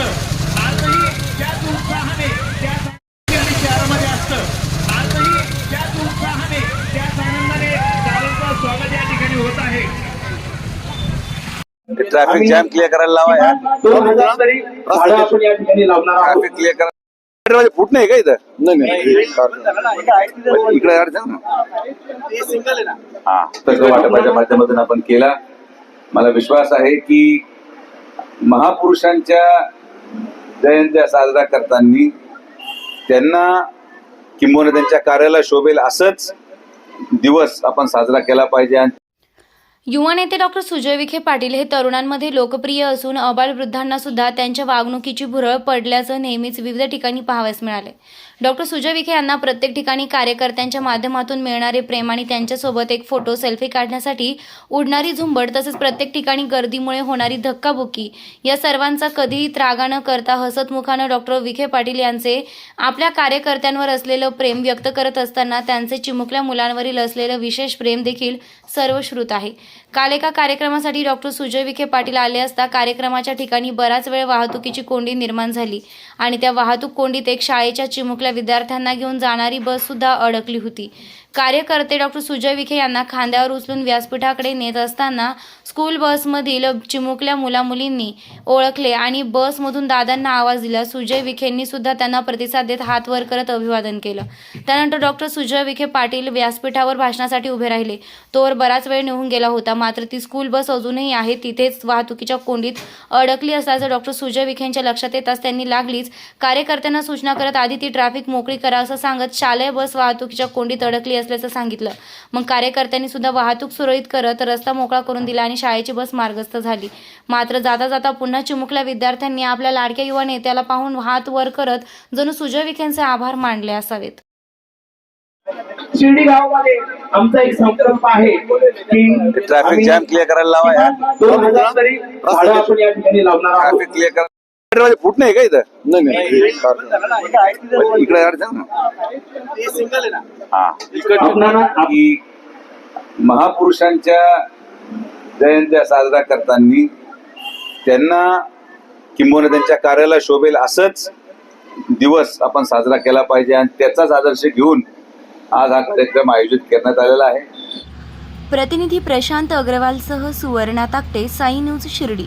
असतं. आजही त्याच उत्साहाने त्याच आनंदाने आणि शहरामध्ये असतं. आजही त्याच उत्साहाने त्याच आनंदाने दादांचं स्वागत या ठिकाणी होत आहे. ट्रॅफिक जॅम क्लिअर करायला लावा आपण या ठिकाणी लावणार आहोत. ट्रॅफिक क्लिअर करा. फूट नाही का इथं? इकडे हा. तसं वाटपाच्या माध्यमातून आपण केला. मला विश्वास आहे की महापुरुषांच्या जयंत्या साजरा करताना त्यांना किंबहुना त्यांच्या कार्याला शोभेल असंच दिवस आपण साजरा केला पाहिजे. आणि युवा नेते डॉक्टर सुजय विखे पाटील हे तरुणांमध्ये लोकप्रिय असून अबालवृद्धांना सुद्धा त्यांच्या वागणुकीची भुरळ पडल्याचं नेहमीच विविध ठिकाणी पाहावयास मिळाले डॉक्टर सुजय विखे यांना प्रत्येक ठिकाणी कार्यकर्त्यांच्या माध्यमातून मिळणारे प्रेम आणि त्यांच्यासोबत एक फोटो सेल्फी काढण्यासाठी उडणारी झुंबड तसेच प्रत्येक ठिकाणी गर्दीमुळे होणारी धक्काबुक्की या सर्वांचा कधीही त्रागा न करता हसतमुखानं डॉक्टर विखे पाटील यांचे आपल्या कार्यकर्त्यांवर असलेलं प्रेम व्यक्त करत असताना त्यांचे चिमुकल्या मुलांवरील असलेलं विशेष प्रेम देखील सर्वश्रुत आहे. काल एका कार्यक्रमासाठी डॉक्टर सुजय विखे पाटील आले असता कार्यक्रमाच्या ठिकाणी बराच वेळ वाहतुकीची कोंडी निर्माण झाली आणि त्या वाहतूक कोंडीत एक शाळेच्या चिमुकल्या विद्यार्थ्यांना घेऊन जाणारी बस सुद्धा अडकली होती. कार्यकर्ते डॉक्टर सुजय विखे यांना खांद्यावर उचलून व्यासपीठाकडे नेत असताना स्कूल बसमधील चिमुकल्या मुलामुलींनी ओळखले आणि बसमधून दादांना आवाज दिला. सुजय विखेंनी सुद्धा त्यांना प्रतिसाद देत हात वर करत अभिवादन केलं. त्यानंतर डॉक्टर सुजय विखे पाटील व्यासपीठावर भाषणासाठी उभे राहिले. तोवर बराच वेळ निघून गेला होता. मात्र ती स्कूल बस अजूनही आहे. तिथेच वाहतुकीच्या कोंडीत अडकली असल्याचं डॉक्टर सुजय विखेंच्या लक्षात येताच त्यांनी लागलीच. कार्यकर्त्यांना सूचना करत आधी ती ट्रॅफिक मोकळी करा असं सांगत शालेय बस वाहतुकीच्या कोंडीत अडकली असल्याचं सांगितलं. मग कार्यकर्त्यांनी सुद्धा वाहतूक सुरळीत करत रस्ता मोकळा करून दिला आणि शाळेची बस मार्गस्थ झाली. मात्र जाता जाता पुन्हा चिमुकल्या विद्यार्थ्यांनी आपल्या लाडक्या युवा नेत्याला पाहून हात वर करत जणू सुजय विखेंचे आभार मानले असावेत. शिर्डी गावामध्ये आमचा एक संकल्प आहे की ट्रॅफिक जॅम क्लिअर करायला लावा दोन हजार तरी आपण या ठिकाणी लावणार आहोत. क्लिअर फूट नाही का इथं? इकडे अडचण ना. हा. महापुरुषांच्या जयंत्या साजरा करताना त्यांना किंबहुना त्यांच्या कार्याला शोभेल असंच दिवस आपण साजरा केला पाहिजे आणि त्याचाच आदर्श घेऊन आज हा कार्यक्रम आयोजित करण्यात आलेला आहे. प्रतिनिधी प्रशांत अग्रवालसह सुवर्णा ताकटे साई न्यूज शिर्डी.